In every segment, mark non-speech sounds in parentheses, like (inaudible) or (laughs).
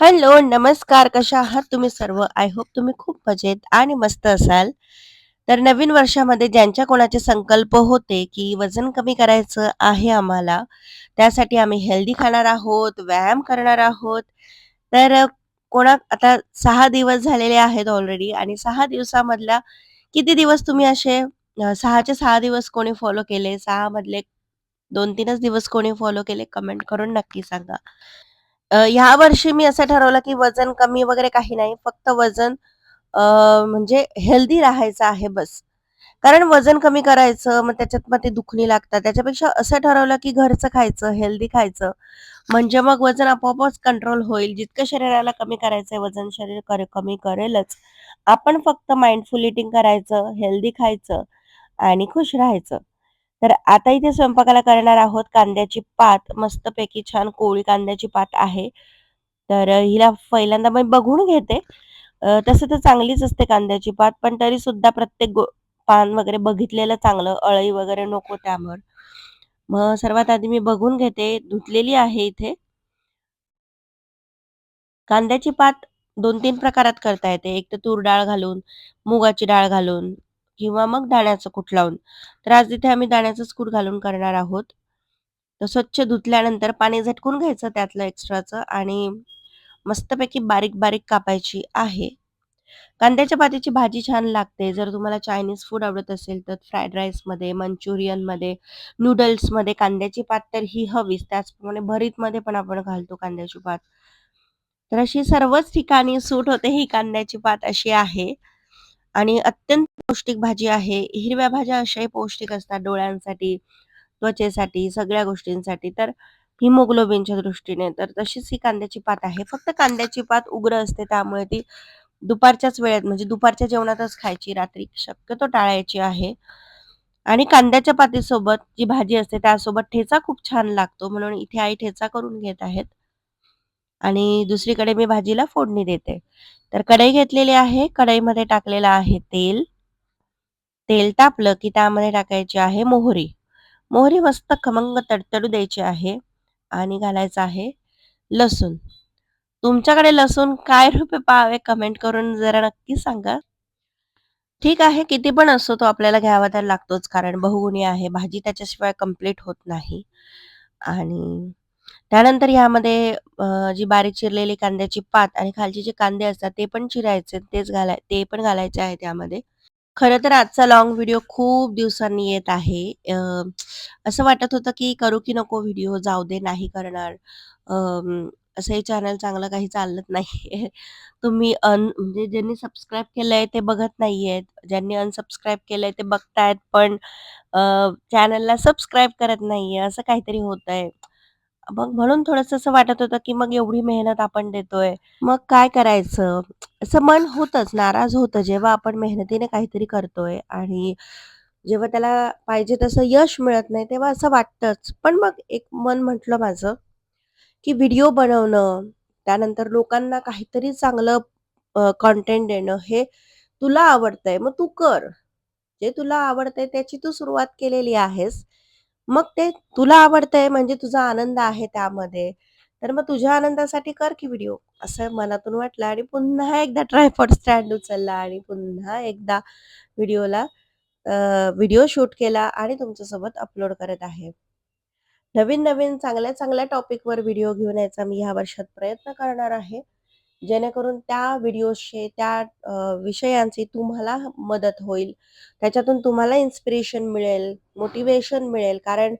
Hello, नमस्कार. कशा आहात तुम्ही सर्व? आय होप तुम्ही खूप मजेत आणि मस्त असाल. तर नवीन वर्षामध्ये ज्यांच्या कोणाचे संकल्प होते, की वजन कमी करायचं आहे आम्हाला, त्यासाठी आम्ही हेल्दी खाणार आहोत, व्यायाम करणार आहोत. तर कोणा आता सहा दिवस झालेले आहेत ऑलरेडी आणि सहा दिवसामधला किती दिवस तुम्ही असे सहाचे सहा दिवस कोणी फॉलो केले? सहा मधले 2-3च दिवस कोणी फॉलो केले? कमेंट करून नक्की सांगा. ह्या वर्षी मी असं ठरवलं, की वजन कमी वगैरे काही नाही. फक्त वजन म्हणजे हेल्दी राहायचं आहे बस. कारण वजन कमी करायचं, मग त्याच्यात मग ते दुखणी लागतात. त्याच्यापेक्षा असं ठरवलं, की घरचं खायचं, हेल्दी खायचं. म्हणजे मग वजन आपोआपच कंट्रोल होईल. जितकं शरीराला कमी करायचंय वजन, शरीर करे कमी करेलच. आपण फक्त माइंडफुल इटिंग करायचं, हेल्दी खायचं आणि खुश राहायचं. तर आता इथे स्वयंपाकाला करणार आहोत कांद्याची पात. मस्तपैकी छान कोळी कांद्याची पात आहे. तर हिला पहिल्यांदा मी बघून घेते. तसं तर चांगलीच असते कांद्याची पात, पण तरी सुद्धा प्रत्येक गो पान वगैरे बघितलेलं चांगलं, अळी वगैरे नको त्यावर. मग सर्वात आधी मी बघून घेते, धुतलेली आहे इथे. कांद्याची पात 2-3 प्रकारात करता येते. एक तर तूर डाळ घालून, मुगाची डाळ घालून किंवा मग दाण्याचं कूट लावून. तर आज इथे आम्ही दाण्याचंच कूट घालून करणार आहोत. तर स्वच्छ धुतल्यानंतर पाणी झटकून घ्यायचं त्यातलं एक्स्ट्राचं आणि मस्तपैकी बारीक-बारीक कापायची आहे. कांद्याच्या पातीची भाजी छान लागते. जर तुम्हाला चायनीज फूड आवडत असेल, तर फ्राईड राईसमध्ये, मंचुरियनमध्ये, नूडल्समध्ये कांद्याची पात तर ही हवीच. त्याचप्रमाणे भरीतमध्ये पण आपण घालतो कांद्याची पात. तर अशी सर्वच ठिकाणी सूट होते ही कांद्याची पात अशी आहे आणि अत्यंत पौष्टिक भाजी आहे. हिरव्या भाज्या अशाही पौष्टिक असतात डोळ्यांसाठी, त्वचेसाठी, सगळ्या गोष्टींसाठी. तर हिमोग्लोबिनच्या दृष्टीने तर तशीच ही कांद्याची पात आहे. फक्त कांद्याची पात उग्र असते त्यामुळे ती दुपारच्याच वेळेत म्हणजे दुपारच्या जेवणातच खायची, रात्री शक्यतो टाळायची आहे. आणि कांद्याच्या पातीसोबत जी भाजी असते त्यासोबत ठेचा खूप छान लागतो म्हणून इथे आई ठेचा करून घेत आहेत. आणि दुसरीकडे मी भाजीला फोडणी देते. तर कढई घेतलेली आहे. कढईमध्ये टाकलेलं आहे तेल. तेल तापलं की त्यामध्ये टाकायची आहे मोहरी. मोहरी मस्त खमंग तडतडू द्यायची आहे आणि घालायचं आहे लसूण. तुमच्याकडे लसूण काय रुपये पाहावे कमेंट करून जरा नक्की सांगा. ठीक आहे, किती पण असतो तो आपल्याला घ्यावा तर लागतोच कारण बहुगुणी आहे. भाजी त्याच्याशिवाय कंप्लीट होत नाही. आणि त्यानंतर ह्यामध्ये जी बारीक चिरलेली कांद्याची पात आणि खालचे जे कांदे असतात ते पण चिरायचे तेच घालाय ते पण घालायचे आहेत यामध्ये. खरं तर आजचा लाँग व्हिडिओ खूप दिवसांनी येत आहे. अ, असं वाटत होतं की करू की नको व्हिडिओ, जाऊ दे नाही करणार. अं, असंही चॅनल चांगलं काही चालत (laughs) नाहीये. तुम्ही अन म्हणजे ज्यांनी सबस्क्राईब केलंय ते बघत नाहीयेत. ज्यांनी अनसबस्क्राईब केलंय ते बघतायत पण अ, चॅनलला सबस्क्राईब करत नाहीये. असं काहीतरी होतंय. मग म्हणून थोडस असं वाटत होतं की मग एवढी मेहनत आपण देतोय. मग काय करायचं? असं मन होतंच, नाराज होतं जेव्हा आपण मेहनतीने काहीतरी करतोय आणि जेव्हा त्याला पाहिजे तसं यश मिळत नाही, तेव्हा असं वाटतंच. पण मग एक मन म्हटलं माझं, की व्हिडिओ बनवणं, त्यानंतर लोकांना काहीतरी चांगलं कॉन्टेंट देणं, हे तुला आवडतंय, मग तू कर. जे तुला आवडतंय त्याची तू सुरुवात केलेली आहेस. मग ते तुला आवडतंय म्हणजे तुझा आनंद आहे त्यामध्ये. तर मग तुझ्या आनंदासाठी कर की व्हिडिओ. असं मनातून वाटलं आणि पुन्हा एकदा ट्रायफॉट स्टँड उचलला आणि पुन्हा एकदा व्हिडिओला व्हिडिओ शूट केला आणि तुमच्यासोबत अपलोड करत आहे. नवीन-नवीन, चांगल्या-चांगल्या टॉपिकवर व्हिडिओ घेऊन यायचा मी ह्या वर्षात प्रयत्न करणार आहे. जेणेकरून त्या व्हिडिओजचे, त्या विषयांची तुम्हाला मदत होईल. त्याच्यातून तुम्हाला इन्स्पिरेशन मिळेल, मोटिवेशन मिळेल. कारण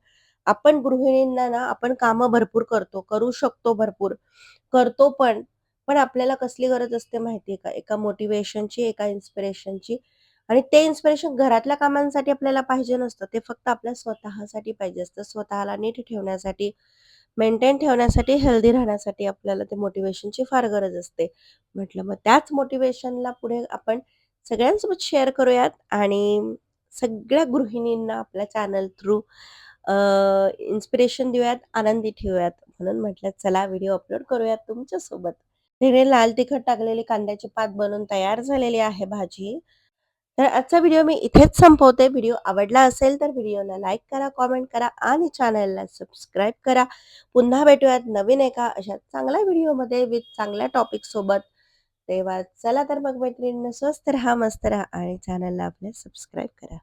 आपण गृहिणींना ना, आपण कामं भरपूर करतो, करू शकतो भरपूर, करतो पण. पण आपल्याला कसली गरज असते माहिती आहे का? एका मोटिवेशनची एका इन्स्पिरेशनची आणि ते इन्स्पिरेशन घरातल्या कामांसाठी आपल्याला पाहिजे नसतं. ते फक्त आपल्या स्वतःसाठी पाहिजे असतं. स्वतःला नीट ठेवण्यासाठी, मेंटेन ठेवण्यासाठी, हेल्दी राहण्यासाठी आपल्याला ते मोटिवेशनची फार गरज असते. म्हटलं मग त्याच मोटिवेशनला पुढे आपण सगळ्यांसोबत शेअर करूयात आणि सगळ्या गृहिणींना आपल्या चॅनल थ्रू इन्स्पिरेशन देऊयात, आनंदी ठेवूयात. म्हणून म्हटलं चला व्हिडिओ अपलोड करूयात तुमच्यासोबत. तिने लाल तिखट टाकलेली कांद्याची पात बनवून तयार झालेली आहे भाजी. तर आजचा व्हिडिओ मी इथेच संपवते. व्हिडिओ आवडला असेल तर व्हिडिओला लाईक करा कॉमेंट करा आणि चॅनलला सबस्क्राईब करा. पुन्हा भेटूयात नवीन एका अशा चांगल्या व्हिडिओमध्ये विथ चांगल्या टॉपिकसोबत तेव्हा चला तर मग मैत्रिणींना स्वस्त राहा मस्त राहा आणि चॅनलला आपल्या सबस्क्राईब करा.